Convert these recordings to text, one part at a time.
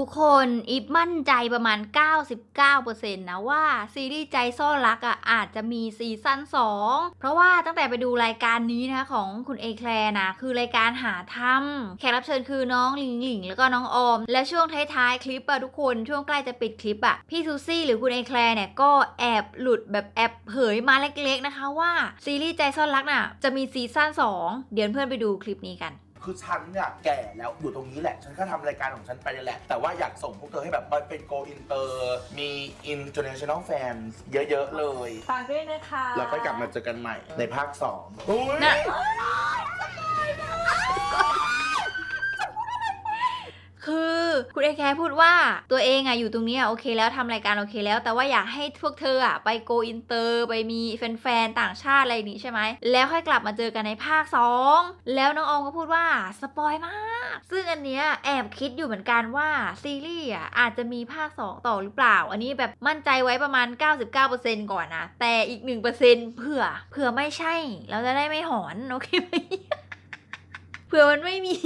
ทุกคนอีฟมั่นใจประมาณ 99%นะว่าซีรีส์ใจซ่อนรักอะอาจจะมีซีซั่น2 เพราะว่าตั้งแต่ไปดูรายการนี้นะคะของคุณเอแคลร์นะคือรายการหาธรรมแขกรับเชิญคือน้องหลิงหลิงแล้วก็น้องออม และช่วงท้ายๆ คลิปอะทุกคนช่วงใกล้จะปิดคลิปอะพี่ซูซี่หรือคุณเอแคลร์เนี่ยก็แอบหลุดแบบแอบเผยมาเล็กๆนะคะว่าซีรีส์ใจซ่อนรักน่ะจะมีซีซั่น2 เดี๋ยวเพื่อนไปดูคลิปนี้กัน คือฉันเนี่ยแก่แล้วอยู่ตรงนี้แหละ ฉันก็ทำรายการของฉันไปนี่แหละ แต่ว่าอยากส่งพวกเธอให้แบบไปเป็นโกอินเตอร์ มี international fans เยอะ ๆ เลย ฝากด้วยนะคะ แล้วก็กลับมาเจอกันใหม่ในภาค2อุ้ยนะ คุณเอแคร์พูดว่าตัวเองอะอยู่ตรงนี้อะโอเคแล้วทำรายการโอเคแล้ว แต่ว่าอยากให้พวกเธออะไปโกอินเตอร์ไปมีแฟนๆต่างชาติอะไรอย่างนี้ใช่ไหมแล้วค่อยกลับมาเจอกันในภาค 2 แล้วน้องออมก็พูดว่าสปอยมาก ซึ่งอันเนี้ยแอบคิดอยู่เหมือนกันว่าซีรีส์อะอาจจะมีภาค 2 ต่อหรือเปล่า อันนี้แบบมั่นใจไว้ประมาณ 99%ก่อนนะ แต่อีก 1%เผื่อเผื่อไม่ใช่ เราจะได้ไม่หอน โอเคไหม เผื่อมันไม่มี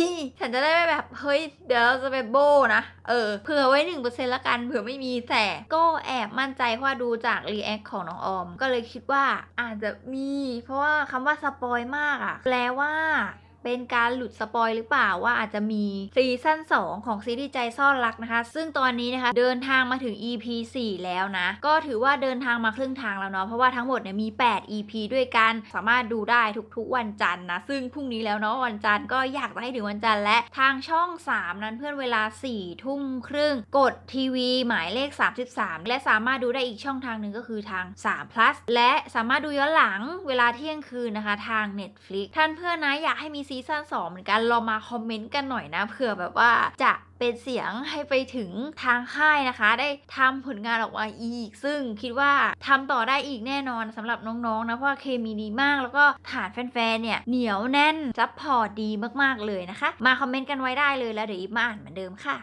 ฉันจะได้ไแบบเฮ้ยเดี๋ยวเราจะไปโบนะ เออเผื่อไว้หนึ่งเปอร์เซ็นต์ละกันเผื่อไม่มีแต่ก็แอบมั่นใจว่าดูจากรีแอคของน้องออม ก็เลยคิดว่าอาจจะมี เพราะว่าคำว่าสปอยมากอะแปลว่า เป็นการหลุดสปอยหรือเปล่าว่าอาจจะมีซีซั่น2 ของซีรีส์ใจซ่อนรักนะคะ ซึ่งตอนนี้นะคะเดินทางมาถึง EP 4 แล้วนะ ก็ถือว่าเดินทางมาครึ่งทางแล้วเนาะเพราะว่าทั้งหมดเนี่ยมี 8 EP ด้วยกันสามารถดูได้ทุกๆวันจันทร์นะ ซึ่งพรุ่งนี้แล้วเนาะวันจันทร์ก็อยากจะให้ถึงวันจันทร์และทางช่อง 3 นั้นเพื่อนเวลา4ทุ่มครึ่งกดทีวีหมายเลข 33 และสามารถดูได้อีกช่องทางหนึ่งก็คือทาง3 plus และสามารถดูย้อนหลังเวลาเที่ยงคืนนะคะทาง Netflix ท่านเพื่อนนะอยากให้มีซีซั่น2เหมือนกันลองมาคอมเมนต์กันหน่อยนะเผื่อแบบว่าจะเป็นเสียงให้ไปถึงทางค่ายนะคะ ได้ทำผลงานออกมาอีก ซึ่งคิดว่าทำต่อได้อีกแน่นอนสำหรับน้องๆนะเพราะเคมีดีมากแล้วก็ฐานแฟนๆเนี่ยเหนียวแน่นซัพพอร์ตดีมากๆเลยนะคะ มาคอมเมนต์กันไว้ได้เลยแล้วเดี๋ยวอีฟมาอ่านเหมือนเดิมค่ะ